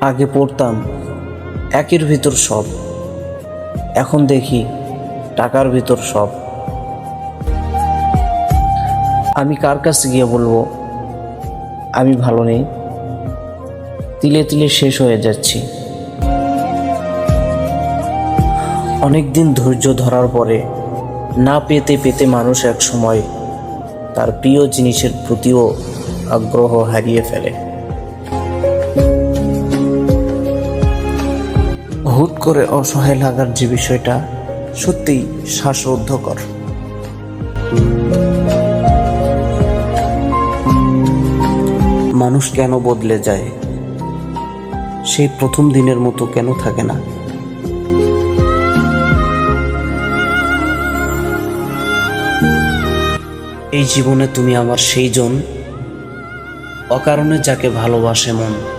আগে পড়তাম, একের ভিতর সব। এখন দেখি টাকার ভিতর সব। আমি কার কাছে গিয়ে বলব, আমি ভালো নেই। তিলে তিলে শেষ হয়ে যাচ্ছি। অনেক দিন ধৈর্য ধরার পরে না পেতে পেতে মানুষ এক সময় তার প্রিয় জিনিসের প্রতিও আগ্রহ হারিয়ে ফেলে। হুট করে অসহায় লাগার যে বিষয়টা সত্যিই শ্বাসরুদ্ধকর। মানুষ কেন বদলে যায়? সেই প্রথম দিনের মতো কেন থাকে না? এই জীবনে তুমি আমার সেই জন অকারণে যাকে ভালোবাসে মন।